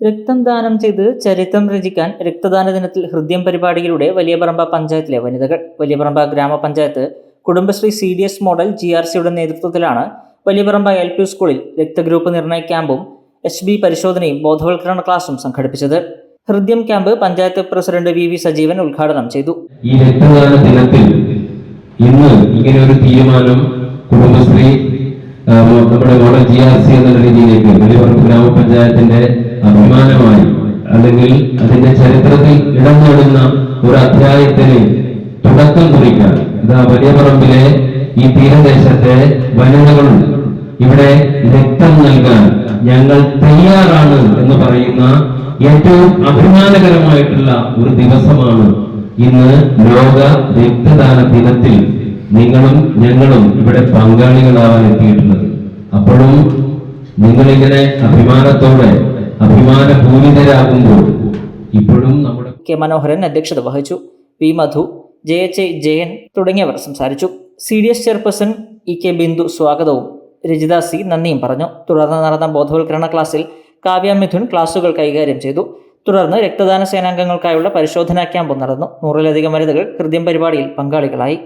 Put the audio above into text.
രക്തം ദാനം ചെയ്ത് ചരിത്രം രചിക്കാൻ രക്തദാന ദിനത്തിൽ ഹൃദയം പരിപാടിയിലൂടെ വലിയപറമ്പ പഞ്ചായത്തിലെ വനിതകൾ. വലിയപറമ്പ ഗ്രാമപഞ്ചായത്ത് Kudumbashree C D S model G R സിയുടെ നേതൃത്വത്തിലാണ് വലിയപറമ്പ എൽ പി സ്കൂളിൽ രക്തഗ്രൂപ്പ് നിർണയ ക്യാമ്പും എച്ച് ബി പരിശോധനയും ബോധവൽക്കരണ ക്ലാസും സംഘടിപ്പിച്ചത്. Hridayam camp panchayat president V V Sajeevan ഉദ്ഘാടനം ചെയ്തു. ഈ രക്തദാന ദിനത്തിൽ ഇന്ന് ഇങ്ങനെ ഒരു തീരുമാനം കുടുംബശ്രീ നമ്മുടെ മോഡൽ ജി ആർ സി എന്ന രീതിയിലേക്ക് ഗ്രാമപഞ്ചായത്തിന്റെ അഭിമാനമായി അല്ലെങ്കിൽ അതിന്റെ ചരിത്രത്തിൽ ഇടം നേടുന്ന ഒരു അധ്യായത്തിന് തുടക്കം കുറിക്കാൻ. ഇതാ വലിയപറമ്പിലെ ഈ തീരദേശത്തെ വനിതകളുണ്ട് ഇവിടെ രക്തം നൽകാൻ ഞങ്ങൾ തയ്യാറാണ് എന്ന് പറയുന്ന ഏറ്റവും അഭിമാനകരമായിട്ടുള്ള ഒരു ദിവസമാണ് ഇന്ന് ലോക രക്തദാന ദിനത്തിൽ നിങ്ങളും ഞങ്ങളും ഇവിടെ പങ്കാളികളാവാൻ എത്തിയിട്ടുള്ളത്. അപ്പോഴും നിങ്ങളിങ്ങനെ അഭിമാനത്തോടെ അഭിമാനപൂരിതരാകുമ്പോൾ ഇപ്പോഴും നമ്മുടെ കെ മനോഹരൻ അധ്യക്ഷത വഹിച്ചു. P Madhu J H Jayan തുടങ്ങിയവർ സംസാരിച്ചു. C D S chairperson E K Bindu സ്വാഗതവും. രജിത സി നന്ദിയും പറഞ്ഞു. തുടർന്ന് നടന്ന ബോധവൽക്കരണ ക്ലാസ്സിൽ കാവ്യ മിഥുൻ ക്ലാസുകൾ കൈകാര്യം ചെയ്തു. തുടർന്ന് രക്തദാന സേനാംഗങ്ങൾക്കായുള്ള പരിശോധനാ ക്യാമ്പും നടന്നു. നൂറിലധികം വനിതകൾ കൃത്യം പരിപാടിയിൽ പങ്കാളികളായി.